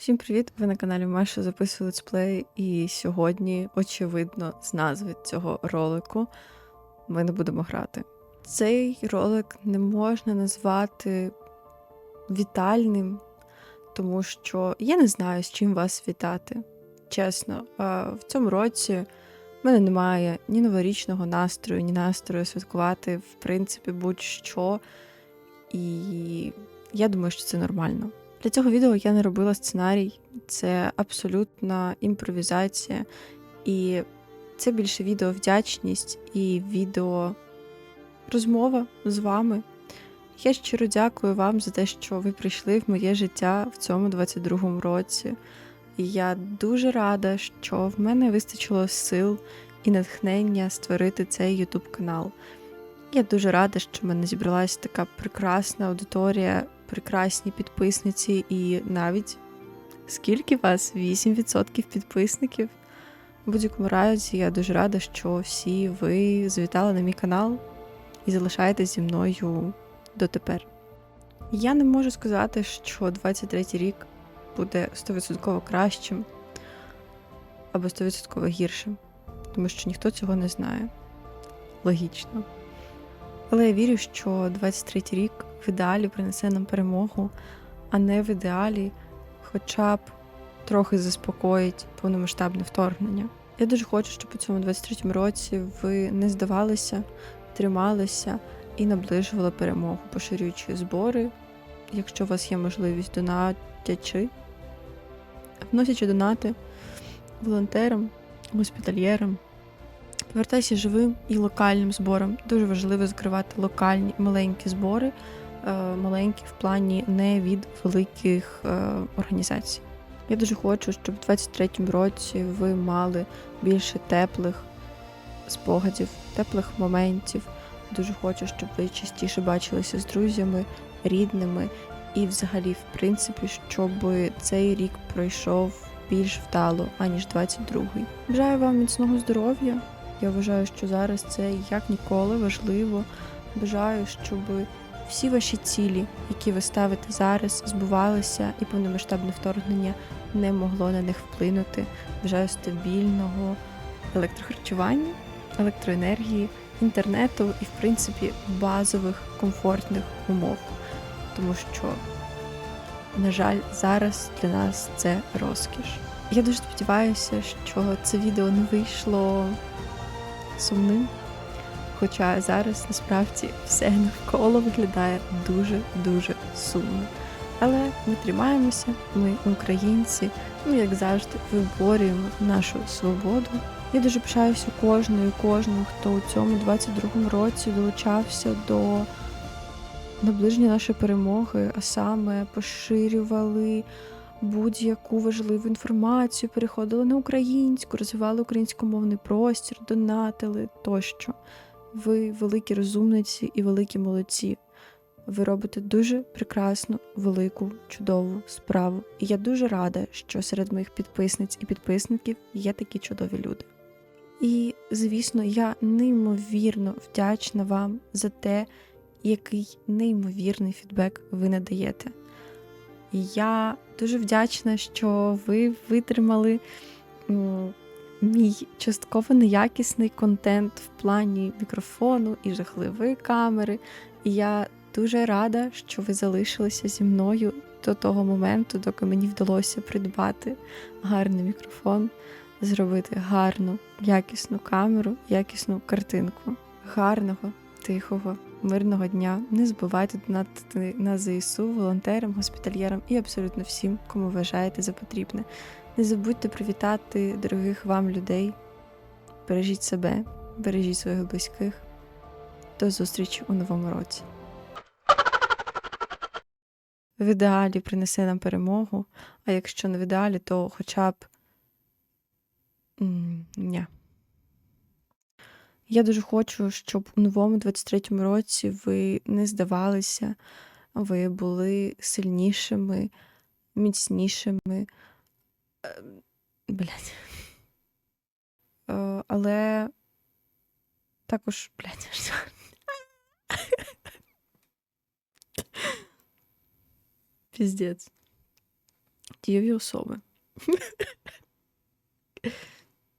Всім привіт! Ви на каналі Маша записую летсплей, і сьогодні, очевидно, з назви цього ролику ми не будемо грати. Цей ролик не можна назвати вітальним, тому що я не знаю, з чим вас вітати. Чесно, в цьому році в мене немає ні новорічного настрою, ні настрою святкувати, в принципі, будь-що. І я думаю, що це нормально. Для цього відео я не робила сценарій, це абсолютна імпровізація, і це більше відео вдячність і відео розмова з вами. Я щиро дякую вам за те, що ви прийшли в моє життя в цьому 22-му році. І я дуже рада, що в мене вистачило сил і натхнення створити цей YouTube канал. Я дуже рада, що в мене зібралася така прекрасна аудиторія, прекрасні підписниці, і навіть скільки вас? 8% підписників. В будь-якому разі я дуже рада, що всі ви завітали на мій канал і залишаєтесь зі мною дотепер. Я не можу сказати, що 23-й рік буде 100% кращим або 100% гіршим, тому що ніхто цього не знає. Логічно. Але я вірю, що 23-й рік в ідеалі принесе нам перемогу, а не в ідеалі хоча б трохи заспокоїть повномасштабне вторгнення. Я дуже хочу, щоб у цьому 23-му році ви не здавалися, трималися і наближували перемогу, поширюючи збори, якщо у вас є можливість донатячи, вносячи донати волонтерам, госпітальєрам. Повертайся живим і локальним збором. Дуже важливо закривати локальні маленькі збори, е, маленькі в плані не від великих е, організацій. Я дуже хочу, щоб у 23-му році ви мали більше теплих спогадів, теплих моментів. Дуже хочу, щоб ви частіше бачилися з друзями, рідними, і, взагалі, в принципі, щоб цей рік пройшов більш вдало, аніж 22-й. Бажаю вам міцного здоров'я. Я вважаю, що зараз це як ніколи важливо. Бажаю, щоб всі ваші цілі, які ви ставите зараз, збувалися, і повномасштабне вторгнення не могло на них вплинути. Бажаю стабільного електрохарчування, електроенергії, інтернету і, в принципі, базових комфортних умов. Тому що, на жаль, зараз для нас це розкіш. Я дуже сподіваюся, що це відео не вийшло сумним. Хоча зараз насправді все навколо виглядає дуже-дуже сумно. Але ми тримаємося, ми українці, ми, як завжди, виборюємо нашу свободу. Я дуже пишаюся кожною і кожному, хто у цьому 22-му році долучався до наближення нашої перемоги, а саме поширювали будь-яку важливу інформацію, переходили на українську, розвивали українськомовний простір, донатили тощо. Ви великі розумниці і великі молодці. Ви робите дуже прекрасну, велику, чудову справу. І я дуже рада, що серед моїх підписниць і підписників є такі чудові люди. І, звісно, я неймовірно вдячна вам за те, який неймовірний фідбек ви надаєте. І я дуже вдячна, що ви витримали мій частково неякісний контент в плані мікрофону і жахливої камери. І я дуже рада, що ви залишилися зі мною до того моменту, доки мені вдалося придбати гарний мікрофон, зробити гарну, якісну камеру, якісну картинку. Гарного, тихого, мирного дня. Не забувайте донатити на ЗСУ, волонтерам, госпітальєрам і абсолютно всім, кому вважаєте за потрібне. Не забудьте привітати дорогих вам людей. Бережіть себе, бережіть своїх близьких. До зустрічі у новому році. В ідеалі принесе нам перемогу, а якщо не в ідеалі, то хоча б. Ня. Я дуже хочу, щоб у новому 23-му році ви не здавалися, ви були сильнішими, міцнішими. Е, Блядь. Е, Але також, блядь, що? Піздець. дієві особи.